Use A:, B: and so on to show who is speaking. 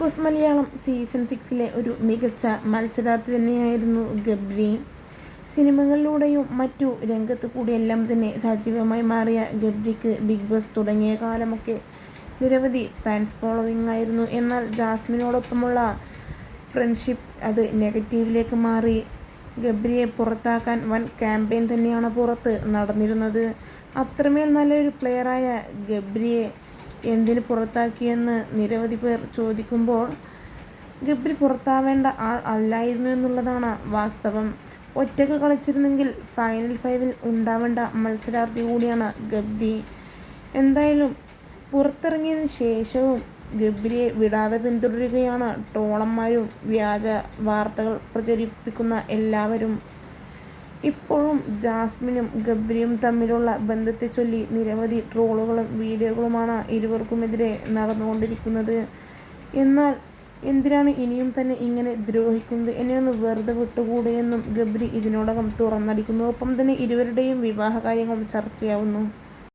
A: Boss Malayalam season സിക്സിലെ ഒരു മികച്ച മത്സരാർത്ഥി തന്നെയായിരുന്നു ഗബ്രി. സിനിമകളിലൂടെയും മറ്റു രംഗത്തു കൂടിയെല്ലാം തന്നെ സജീവമായി മാറിയ ഗബ്രിക്ക് ബിഗ് ബോസ് തുടങ്ങിയ കാലമൊക്കെ നിരവധി ഫാൻസ് ഫോളോവിംഗ് ആയിരുന്നു. എന്നാൽ ജാസ്മിനോടൊപ്പമുള്ള ഫ്രണ്ട്ഷിപ്പ് അത് നെഗറ്റീവിലേക്ക് മാറി. ഗബ്രിയെ പുറത്താക്കാൻ വൻ ക്യാമ്പയിൻ തന്നെയാണ് പുറത്ത് നടന്നിരുന്നത്. അത്രമേൽ നല്ലൊരു പ്ലെയറായ ഗബ്രിയെ എന്തിന് പുറത്താക്കിയെന്ന് നിരവധി പേർ ചോദിക്കുമ്പോൾ ഗബ്രി പുറത്താവേണ്ട ആൾ അല്ലായിരുന്നു എന്നുള്ളതാണ് വാസ്തവം. ഒറ്റയ്ക്ക് കളിച്ചിരുന്നെങ്കിൽ ഫൈനൽ ഫൈവിൽ ഉണ്ടാവേണ്ട മത്സരാർത്ഥി കൂടിയാണ് ഗബ്രി. എന്തായാലും പുറത്തിറങ്ങിയതിന് ശേഷവും ഗബ്രിയെ വിടാതെ പിന്തുടരുകയാണ് ട്രോളന്മാരും വ്യാജ വാർത്തകൾ പ്രചരിപ്പിക്കുന്ന എല്ലാവരും. ഇപ്പോഴും ജാസ്മിനും ഗബ്രിയും തമ്മിലുള്ള ബന്ധത്തെ ചൊല്ലി നിരവധി ട്രോളുകളും വീഡിയോകളുമാണ് ഇരുവർക്കുമെതിരെ നടന്നുകൊണ്ടിരിക്കുന്നത്. എന്നാൽ എന്തിനാണ് ഇനിയും തന്നെ ഇങ്ങനെ ദ്രോഹിക്കുന്നത്? എന്നെ ഒന്ന് വെറുതെ വിട്ടുകൂടെയെന്നും ഗബ്രി ഇതിനോടകം തുറന്നടിക്കുന്നു. ഒപ്പം തന്നെ ഇരുവരുടെയും വിവാഹ ചർച്ചയാവുന്നു.